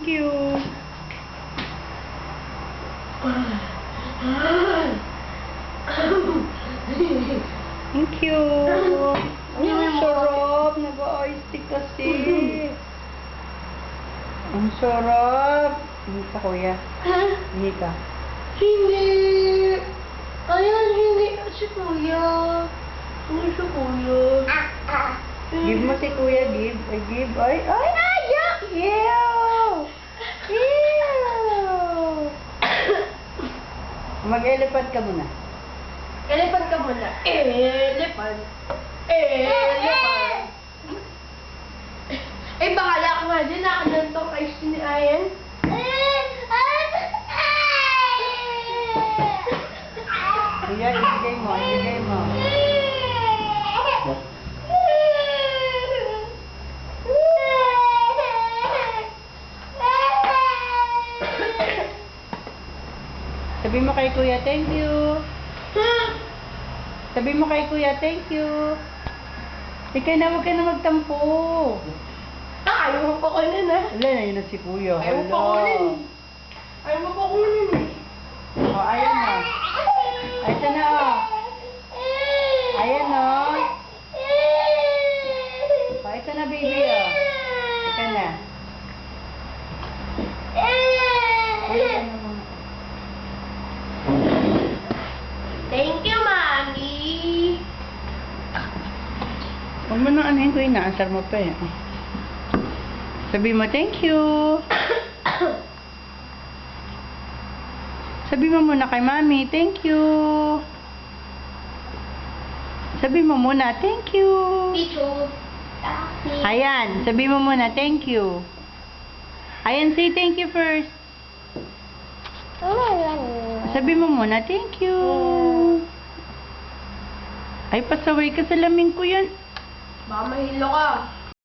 Thank you. Thank you. Ang sarap. Nag-ice tea kasi. Ang sarap. Hindi ka, kuya. Hindi ka. Hindi. Ayan, hindi. Si Kuya. Hindi si Kuya. Give mo si kuya, give. Ay, give. Ay, ay, ayak! Mag-elephant ka muna. Elephant ka muna. Elephant. Elephant. Eh, bahala ka nga dyan. Nakanantong ice ni Ayan. Kuya, ibigay mo, ibigay mo. Sabi mo kay kuya, thank you. Sabi mo kay kuya, thank you. Ikaw na, huwag ka na magtampo. Ah, ayaw mo pa kunin ah. Wala na yun na si kuya. Ayaw mo pa. Ayaw mo pa kunin eh. O, ayan na. Ay, ito na, oh. Ayan, oh. O, ito na, baby, oh. Ito na. Ayan na, mama. Thank you, Mami. Huwag mo nang anuhin ko yun, naasar mo pa eh. Sabi mo, thank you. Sabi mo muna kay mami, thank you. Sabi mo muna, thank you. Ayan, sabi mo muna, thank you. Ayan, say thank you first. Sabi mo muna, thank you. Ay, pasaway ka sa lamin ko yan. Baka mahilo ka.